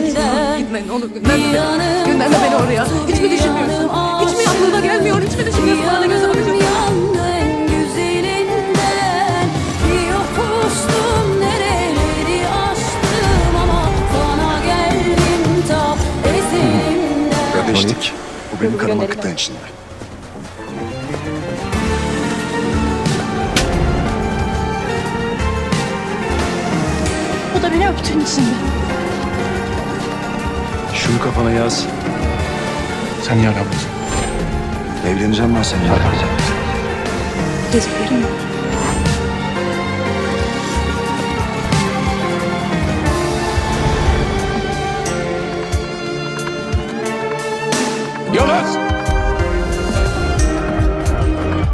gönderme ne olur gönderme beni. Gönderme beni oraya. Hiç mi düşünmüyorsun? Hiç mi aklına gelmiyor? Hiç mi düşünmüyorsun? Bana göze bakacağım. Kardeşlik. Bu benim kanım akıttan içinde. O da beni öptüğün için mi? kafana yaz. Sen niye aramıyorsun? Evleneceğim ben seninle. Aramızda. Gezgilerim